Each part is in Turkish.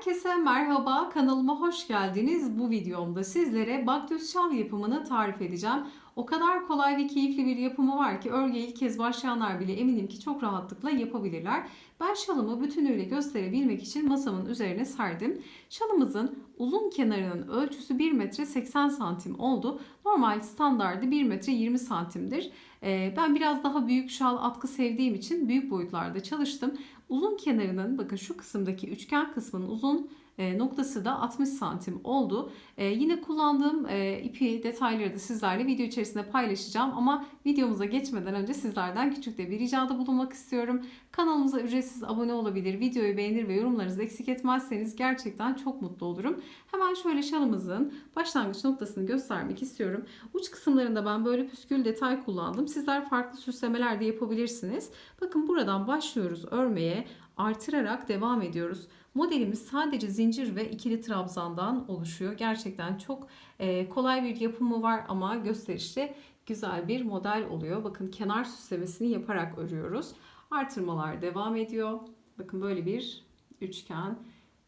Herkese merhaba, kanalıma hoş geldiniz. Bu videomda sizlere baktöz şal yapımını tarif edeceğim. O kadar kolay ve keyifli bir yapımı var ki örgüye ilk kez başlayanlar bile eminim ki çok rahatlıkla yapabilirler. Ben şalımı bütünüyle gösterebilmek için masamın üzerine serdim. Şalımızın uzun kenarının ölçüsü 1 metre 80 santim oldu. Normal standardı 1 metre 20 santimdir. Ee, Ben biraz daha büyük şal atkı sevdiğim için büyük boyutlarda çalıştım. Uzun kenarının bakın şu kısımdaki üçgen kısmının uzun noktası da 60 santim oldu. E, yine kullandığım e, ipi detayları da sizlerle video içerisinde paylaşacağım ama videomuza geçmeden önce sizlerden küçük de bir ricada bulunmak istiyorum. Kanalımıza ücretsiz abone olabilir, videoyu beğenir ve yorumlarınızı eksik etmezseniz gerçekten çok mutlu olurum. Hemen şöyle şalımızın başlangıç noktasını göstermek istiyorum. Uç kısımlarında ben böyle püskül detay kullandım. Sizler farklı süslemeler de yapabilirsiniz. Bakın buradan başlıyoruz örmeye artırarak devam ediyoruz. Modelimiz sadece zincir ve ikili trabzandan oluşuyor. Gerçekten çok e, kolay bir yapımı var ama gösterişli güzel bir model oluyor. Bakın kenar süslemesini yaparak örüyoruz. Artırmalar devam ediyor. Bakın böyle bir üçgen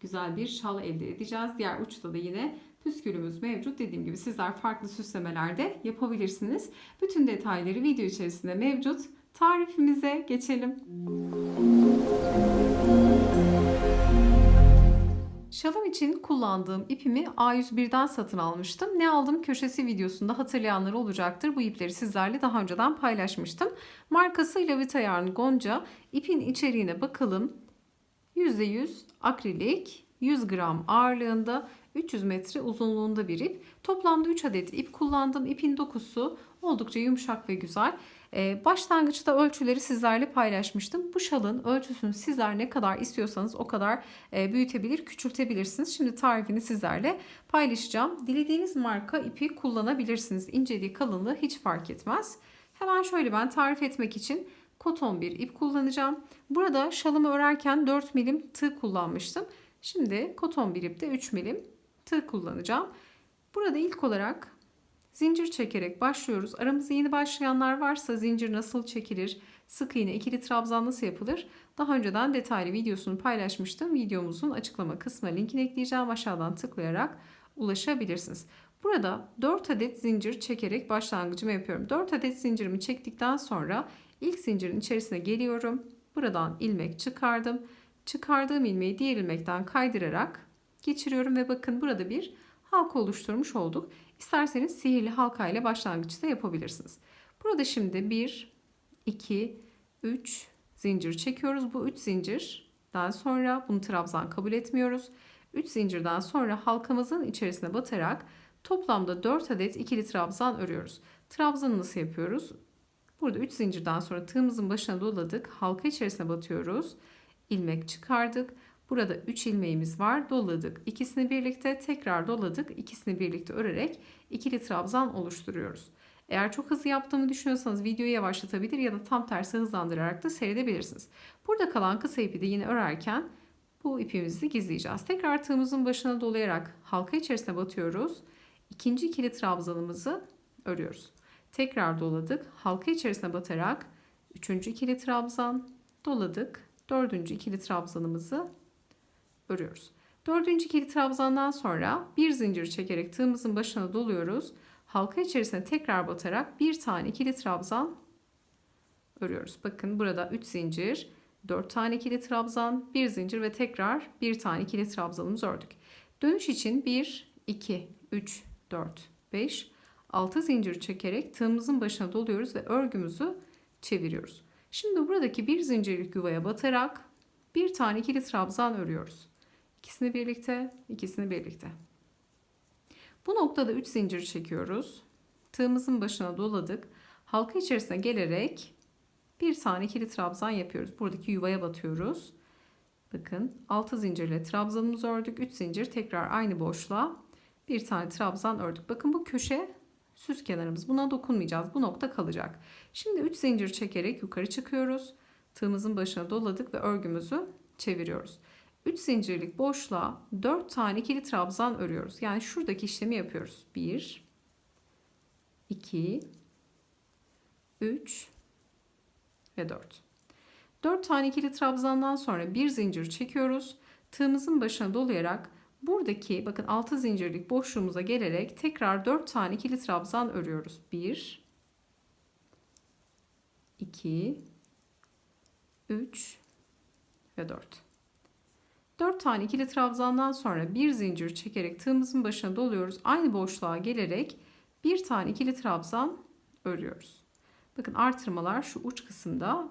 güzel bir şal elde edeceğiz. Diğer uçta da yine püskülümüz mevcut. Dediğim gibi sizler farklı süslemelerde yapabilirsiniz. Bütün detayları video içerisinde mevcut. Tarifimize geçelim. Şalım için kullandığım ipimi A101'den satın almıştım. Ne aldım köşesi videosunda hatırlayanlar olacaktır. Bu ipleri sizlerle daha önceden paylaşmıştım. Markası Lavita Yarn Gonca. İpin içeriğine bakalım. %100 akrilik, 100 gram ağırlığında, 300 metre uzunluğunda bir ip. Toplamda 3 adet ip kullandım. İpin dokusu oldukça yumuşak ve güzel. Ee, başlangıçta ölçüleri sizlerle paylaşmıştım. Bu şalın ölçüsünü sizler ne kadar istiyorsanız o kadar e, büyütebilir, küçültebilirsiniz. Şimdi tarifini sizlerle paylaşacağım. Dilediğiniz marka ipi kullanabilirsiniz. İnceliği, kalınlığı hiç fark etmez. Hemen şöyle ben tarif etmek için koton bir ip kullanacağım. Burada şalımı örerken 4 milim tığ kullanmıştım. Şimdi koton bir ipte 3 milim tığ kullanacağım. Burada ilk olarak zincir çekerek başlıyoruz. Aramızda yeni başlayanlar varsa zincir nasıl çekilir, sık iğne, ikili trabzan nasıl yapılır? Daha önceden detaylı videosunu paylaşmıştım. Videomuzun açıklama kısmına linkini ekleyeceğim. Aşağıdan tıklayarak ulaşabilirsiniz. Burada 4 adet zincir çekerek başlangıcımı yapıyorum. 4 adet zincirimi çektikten sonra ilk zincirin içerisine geliyorum. Buradan ilmek çıkardım. Çıkardığım ilmeği diğer ilmekten kaydırarak geçiriyorum ve bakın burada bir halka oluşturmuş olduk. İsterseniz sihirli halka ile başlangıçta yapabilirsiniz. Burada şimdi 1, 2, 3 zincir çekiyoruz. Bu 3 zincirden sonra bunu trabzan kabul etmiyoruz. 3 zincirden sonra halkamızın içerisine batarak toplamda 4 adet ikili trabzan örüyoruz. Trabzanı nasıl yapıyoruz? Burada 3 zincirden sonra tığımızın başına doladık. Halka içerisine batıyoruz. İlmek çıkardık. Burada 3 ilmeğimiz var. Doladık. İkisini birlikte tekrar doladık. İkisini birlikte örerek ikili trabzan oluşturuyoruz. Eğer çok hızlı yaptığımı düşünüyorsanız videoyu yavaşlatabilir ya da tam tersi hızlandırarak da seyredebilirsiniz. Burada kalan kısa ipi de yine örerken bu ipimizi gizleyeceğiz. Tekrar tığımızın başına dolayarak halka içerisine batıyoruz. İkinci ikili trabzanımızı örüyoruz. Tekrar doladık. Halka içerisine batarak üçüncü ikili trabzan doladık. Dördüncü ikili trabzanımızı örüyoruz. Dördüncü ikili trabzandan sonra bir zincir çekerek tığımızın başına doluyoruz. Halka içerisine tekrar batarak bir tane ikili trabzan örüyoruz. Bakın burada 3 zincir, 4 tane ikili trabzan, 1 zincir ve tekrar bir tane ikili trabzanımızı ördük. Dönüş için 1, 2, 3, 4, 5, 6 zincir çekerek tığımızın başına doluyoruz ve örgümüzü çeviriyoruz. Şimdi buradaki bir zincirlik yuvaya batarak bir tane ikili trabzan örüyoruz. İkisini birlikte, ikisini birlikte. Bu noktada 3 zincir çekiyoruz. Tığımızın başına doladık. Halka içerisine gelerek bir tane ikili trabzan yapıyoruz. Buradaki yuvaya batıyoruz. Bakın 6 zincirle trabzanımızı ördük. 3 zincir tekrar aynı boşluğa bir tane trabzan ördük. Bakın bu köşe süs kenarımız. Buna dokunmayacağız. Bu nokta kalacak. Şimdi 3 zincir çekerek yukarı çıkıyoruz. Tığımızın başına doladık ve örgümüzü çeviriyoruz. 3 zincirlik boşluğa 4 tane ikili trabzan örüyoruz. Yani şuradaki işlemi yapıyoruz. 1 2 3 ve 4. 4 tane ikili trabzandan sonra bir zincir çekiyoruz. tığımızın başına dolayarak buradaki bakın 6 zincirlik boşluğumuza gelerek tekrar 4 tane ikili trabzan örüyoruz. 1 2 3 ve 4. 4 tane ikili trabzandan sonra bir zincir çekerek tığımızın başına doluyoruz. Aynı boşluğa gelerek bir tane ikili trabzan örüyoruz. Bakın artırmalar şu uç kısımda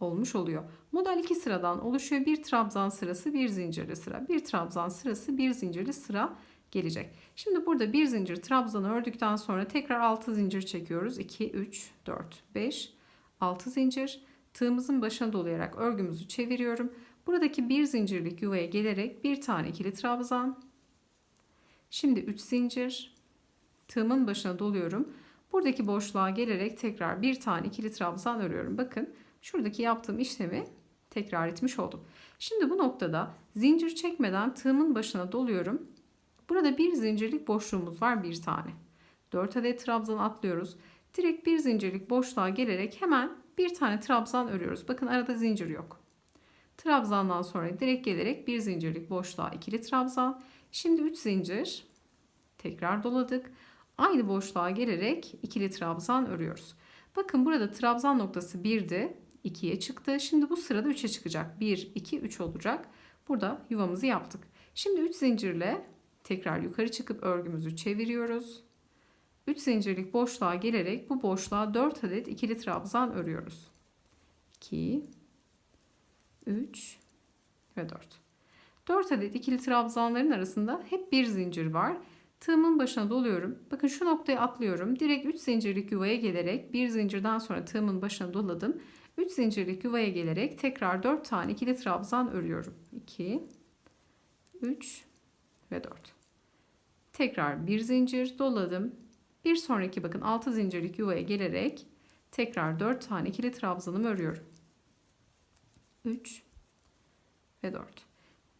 olmuş oluyor. Model 2 sıradan oluşuyor. Bir trabzan sırası, bir zincirli sıra. Bir trabzan sırası, bir zincirli sıra gelecek. Şimdi burada bir zincir trabzanı ördükten sonra tekrar 6 zincir çekiyoruz. 2, 3, 4, 5, 6 zincir. Tığımızın başına dolayarak örgümüzü çeviriyorum. Buradaki bir zincirlik yuvaya gelerek bir tane ikili trabzan. Şimdi 3 zincir. Tığımın başına doluyorum. Buradaki boşluğa gelerek tekrar bir tane ikili trabzan örüyorum. Bakın şuradaki yaptığım işlemi tekrar etmiş oldum. Şimdi bu noktada zincir çekmeden tığımın başına doluyorum. Burada bir zincirlik boşluğumuz var bir tane. 4 adet trabzan atlıyoruz. Direkt bir zincirlik boşluğa gelerek hemen bir tane trabzan örüyoruz. Bakın arada zincir yok. Trabzandan sonra direkt gelerek bir zincirlik boşluğa ikili trabzan. Şimdi 3 zincir. Tekrar doladık. Aynı boşluğa gelerek ikili trabzan örüyoruz. Bakın burada trabzan noktası 1'di. 2'ye çıktı. Şimdi bu sırada 3'e çıkacak. 1, 2, 3 olacak. Burada yuvamızı yaptık. Şimdi 3 zincirle tekrar yukarı çıkıp örgümüzü çeviriyoruz. 3 zincirlik boşluğa gelerek bu boşluğa 4 adet ikili trabzan örüyoruz. 2 3 ve 4. 4 adet ikili trabzanların arasında hep bir zincir var. Tığımın başına doluyorum. Bakın şu noktaya atlıyorum. Direkt 3 zincirlik yuvaya gelerek bir zincirden sonra tığımın başına doladım. 3 zincirlik yuvaya gelerek tekrar 4 tane ikili trabzan örüyorum. 2 3 ve 4. Tekrar bir zincir doladım. Bir sonraki bakın 6 zincirlik yuvaya gelerek tekrar 4 tane ikili trabzanımı örüyorum. 3 ve 4.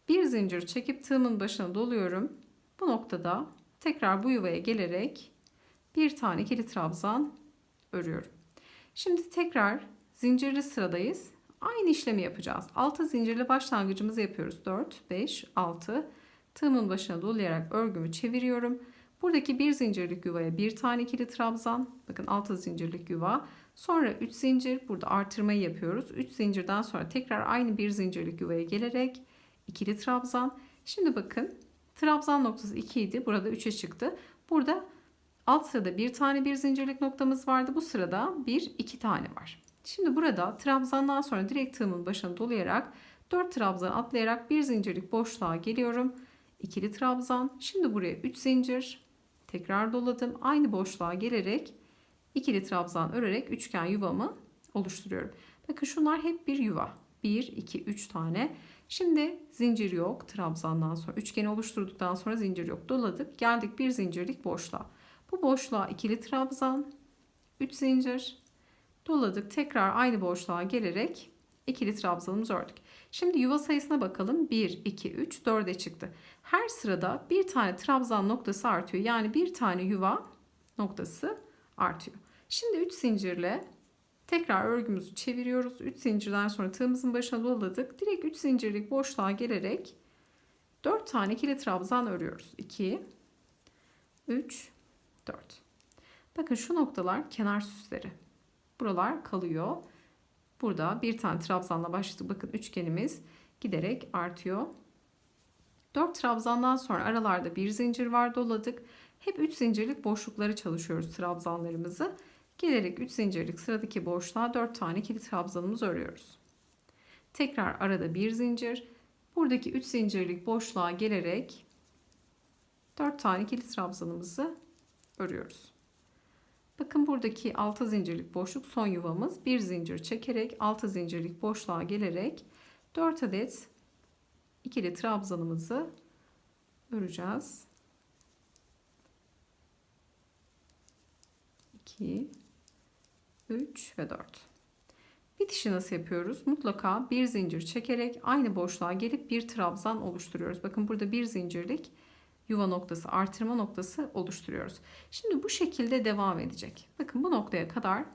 Bir zincir çekip tığımın başına doluyorum. Bu noktada tekrar bu yuvaya gelerek bir tane ikili trabzan örüyorum. Şimdi tekrar zincirli sıradayız. Aynı işlemi yapacağız. 6 zincirli başlangıcımızı yapıyoruz. 4, 5, 6. Tığımın başına dolayarak örgümü çeviriyorum. Buradaki bir zincirlik yuvaya bir tane ikili trabzan. Bakın 6 zincirlik yuva. Sonra 3 zincir. Burada artırmayı yapıyoruz. 3 zincirden sonra tekrar aynı bir zincirlik yuvaya gelerek ikili trabzan. Şimdi bakın trabzan noktası 2 idi. Burada 3'e çıktı. Burada alt sırada bir tane bir zincirlik noktamız vardı. Bu sırada bir iki tane var. Şimdi burada trabzandan sonra direkt tığımın başına dolayarak 4 trabzan atlayarak bir zincirlik boşluğa geliyorum. İkili trabzan. Şimdi buraya 3 zincir. Tekrar doladım. Aynı boşluğa gelerek ikili trabzan örerek üçgen yuvamı oluşturuyorum. Bakın şunlar hep bir yuva. 1, 2, 3 tane. Şimdi zincir yok. Trabzandan sonra üçgeni oluşturduktan sonra zincir yok. Doladık. Geldik bir zincirlik boşluğa. Bu boşluğa ikili trabzan, 3 zincir, doladık. Tekrar aynı boşluğa gelerek ikili trabzanımızı ördük. Şimdi yuva sayısına bakalım. 1, 2, 3, 4'e çıktı. Her sırada bir tane trabzan noktası artıyor. Yani bir tane yuva noktası artıyor. Şimdi 3 zincirle tekrar örgümüzü çeviriyoruz. 3 zincirden sonra tığımızın başına doladık. Direkt 3 zincirlik boşluğa gelerek 4 tane ikili trabzan örüyoruz. 2 3 4. Bakın şu noktalar kenar süsleri. Buralar kalıyor. Burada bir tane trabzanla başladık. Bakın üçgenimiz giderek artıyor. 4 trabzandan sonra aralarda bir zincir var doladık. Hep 3 zincirlik boşlukları çalışıyoruz trabzanlarımızı. Gelerek 3 zincirlik sıradaki boşluğa 4 tane ikili trabzanımızı örüyoruz. Tekrar arada bir zincir. Buradaki 3 zincirlik boşluğa gelerek 4 tane ikili trabzanımızı örüyoruz. Bakın buradaki 6 zincirlik boşluk son yuvamız. Bir zincir çekerek 6 zincirlik boşluğa gelerek 4 adet ikili trabzanımızı öreceğiz. 2 3 ve 4. Bitişi nasıl yapıyoruz? Mutlaka bir zincir çekerek aynı boşluğa gelip bir trabzan oluşturuyoruz. Bakın burada bir zincirlik yuva noktası, artırma noktası oluşturuyoruz. Şimdi bu şekilde devam edecek. Bakın bu noktaya kadar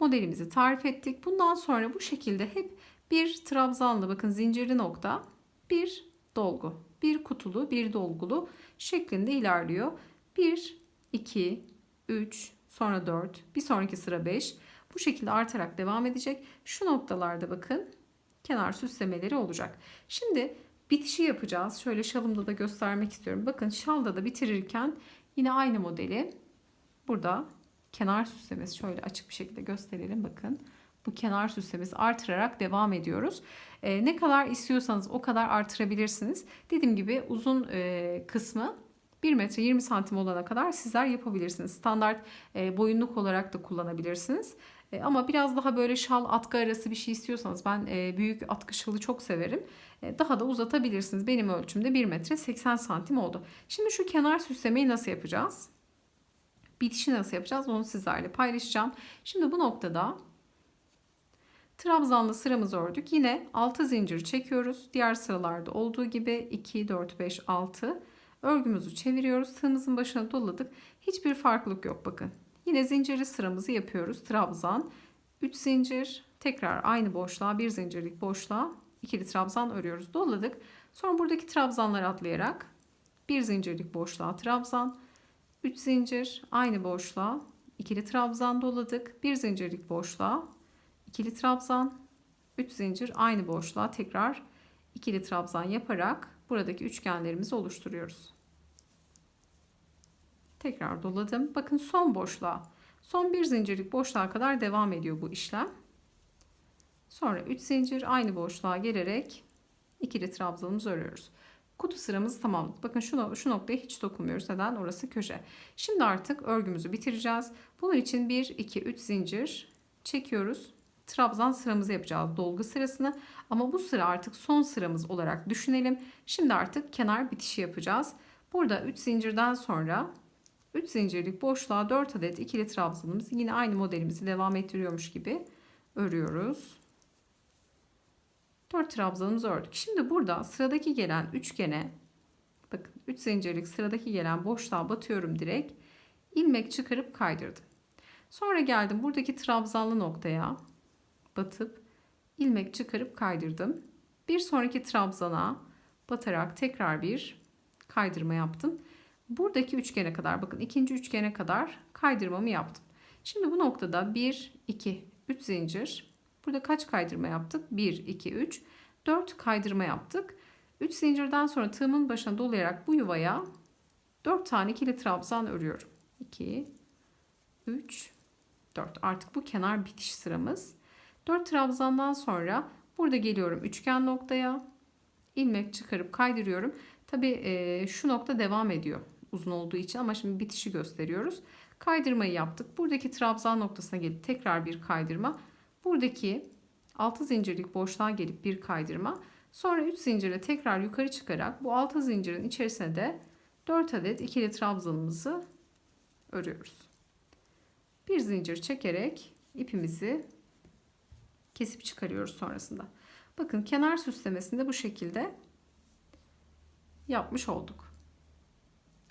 modelimizi tarif ettik. Bundan sonra bu şekilde hep Bir trabzanlı bakın zincirli nokta, bir dolgu. Bir kutulu, bir dolgulu şeklinde ilerliyor. 1, 2, 3, sonra 4, bir sonraki sıra 5. Bu şekilde artarak devam edecek. Şu noktalarda bakın kenar süslemeleri olacak. Şimdi bitişi yapacağız. Şöyle şalımda da göstermek istiyorum. Bakın şalda da bitirirken yine aynı modeli burada kenar süslemesi şöyle açık bir şekilde gösterelim bakın. Bu kenar süslemesi artırarak devam ediyoruz. Ee, ne kadar istiyorsanız o kadar artırabilirsiniz. Dediğim gibi uzun e, kısmı 1 metre 20 santim olana kadar sizler yapabilirsiniz. Standart e, boyunluk olarak da kullanabilirsiniz. E, ama biraz daha böyle şal atkı arası bir şey istiyorsanız ben e, büyük atkı şalı çok severim. E, daha da uzatabilirsiniz. Benim ölçümde 1 metre 80 santim oldu. Şimdi şu kenar süslemeyi nasıl yapacağız? Bitişi nasıl yapacağız onu sizlerle paylaşacağım. Şimdi bu noktada trabzanlı sıramızı ördük. Yine 6 zincir çekiyoruz. Diğer sıralarda olduğu gibi 2, 4, 5, 6 örgümüzü çeviriyoruz. Tığımızın başına doladık. Hiçbir farklılık yok bakın. Yine zincirli sıramızı yapıyoruz. Trabzan 3 zincir tekrar aynı boşluğa bir zincirlik boşluğa ikili trabzan örüyoruz. Doladık. Sonra buradaki trabzanları atlayarak bir zincirlik boşluğa trabzan 3 zincir aynı boşluğa ikili trabzan doladık. Bir zincirlik boşluğa ikili trabzan 3 zincir aynı boşluğa tekrar ikili trabzan yaparak buradaki üçgenlerimizi oluşturuyoruz. Tekrar doladım. Bakın son boşluğa. Son bir zincirlik boşluğa kadar devam ediyor bu işlem. Sonra 3 zincir aynı boşluğa gelerek ikili trabzanımızı örüyoruz. Kutu sıramızı tamamladık. Bakın şu, şu noktaya hiç dokunmuyoruz. Neden? Orası köşe. Şimdi artık örgümüzü bitireceğiz. Bunun için 1, 2, 3 zincir çekiyoruz. Trabzan sıramızı yapacağız. Dolgu sırasını. Ama bu sıra artık son sıramız olarak düşünelim. Şimdi artık kenar bitişi yapacağız. Burada 3 zincirden sonra 3 zincirlik boşluğa 4 adet ikili trabzanımız yine aynı modelimizi devam ettiriyormuş gibi örüyoruz. 4 trabzanımızı ördük. Şimdi burada sıradaki gelen üçgene bakın 3 zincirlik sıradaki gelen boşluğa batıyorum direkt. ilmek çıkarıp kaydırdım. Sonra geldim buradaki trabzanlı noktaya batıp ilmek çıkarıp kaydırdım. Bir sonraki trabzana batarak tekrar bir kaydırma yaptım. Buradaki üçgene kadar bakın ikinci üçgene kadar kaydırmamı yaptım. Şimdi bu noktada 1, 2, 3 zincir. Burada kaç kaydırma yaptık? 1, 2, 3, 4 kaydırma yaptık. 3 zincirden sonra tığımın başına dolayarak bu yuvaya 4 tane ikili trabzan örüyorum. 2, 3, 4. Artık bu kenar bitiş sıramız. 4 trabzandan sonra burada geliyorum üçgen noktaya. ilmek çıkarıp kaydırıyorum. Tabi e, şu nokta devam ediyor uzun olduğu için ama şimdi bitişi gösteriyoruz. Kaydırmayı yaptık. Buradaki trabzan noktasına gelip tekrar bir kaydırma. Buradaki 6 zincirlik boşluğa gelip bir kaydırma. Sonra 3 zincirle tekrar yukarı çıkarak bu 6 zincirin içerisine de 4 adet ikili trabzanımızı örüyoruz. Bir zincir çekerek ipimizi kesip çıkarıyoruz sonrasında. Bakın kenar süslemesinde bu şekilde yapmış olduk.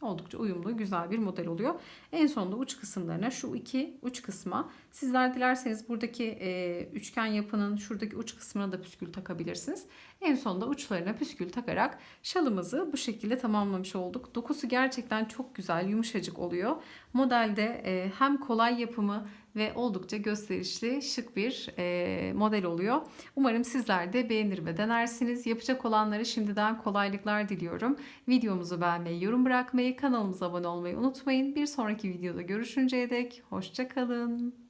Oldukça uyumlu, güzel bir model oluyor. En sonunda uç kısımlarına şu iki uç kısma sizler dilerseniz buradaki e, üçgen yapının şuradaki uç kısmına da püskül takabilirsiniz. En sonunda uçlarına püskül takarak şalımızı bu şekilde tamamlamış olduk. Dokusu gerçekten çok güzel, yumuşacık oluyor. Modelde e, hem kolay yapımı ve oldukça gösterişli, şık bir e, model oluyor. Umarım sizler de beğenir ve denersiniz. Yapacak olanlara şimdiden kolaylıklar diliyorum. Videomuzu beğenmeyi, yorum bırakmayı, kanalımıza abone olmayı unutmayın. Bir sonraki videoda görüşünceye dek hoşçakalın.